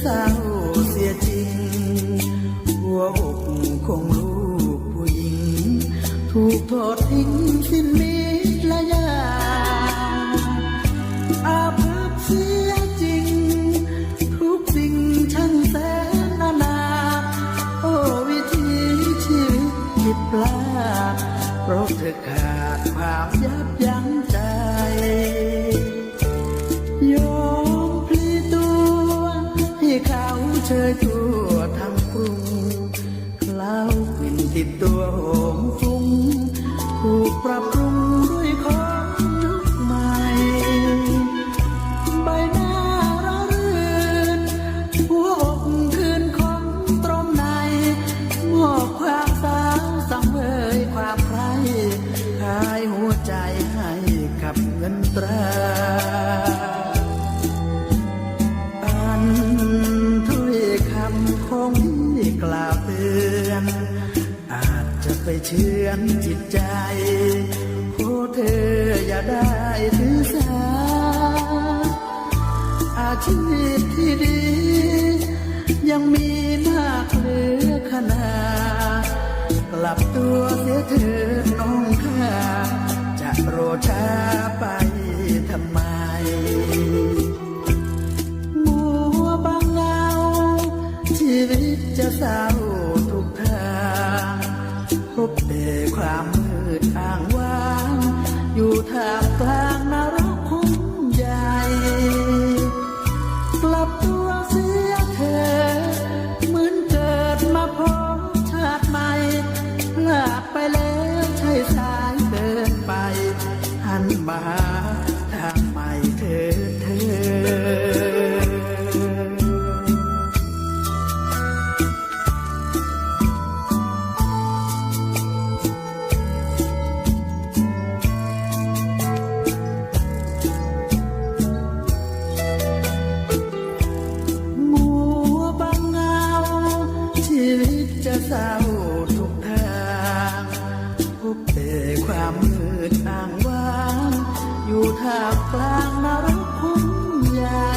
เศร้าเสียจริง หัวอกของลูกผู้หญิง ถูกทอดทิ้งสิ้นมิตรละยาอาบเสีย ติดตัวหอมฟุ้งถูกปรับปรุงด้วยของนุกใหม่ ใบหน้าระรื่นหัวอกคืนของตรมในมอบความสาวสังเวยความใครคายหัวใจให้กับเงินตรา เชื่อนจิตใจโอ้เธออย่าได้ถือสา อาชีพที่ดี ยังมีมากเหลือขนาดกลับตัวเสียเถิดน้องข้าจะโรอช้าไปทำไมมัวบางเงาชีวิตจะเศร้า ความมืดอ้าง ตจะเศร้าทุกทางพบแต่ความมืดอ้างว้าง อยู่ท่ามกลางนรกคุ้มใหญ่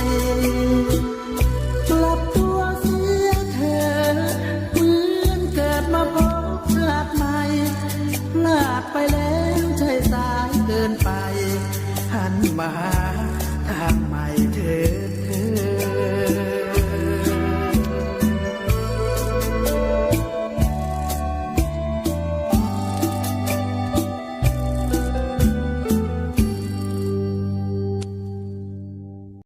กลับตัวเสียเธอเหมือนเกิดมาพบชาติใหม่พลาดไปแล้วใช่สายเกินไปหันมา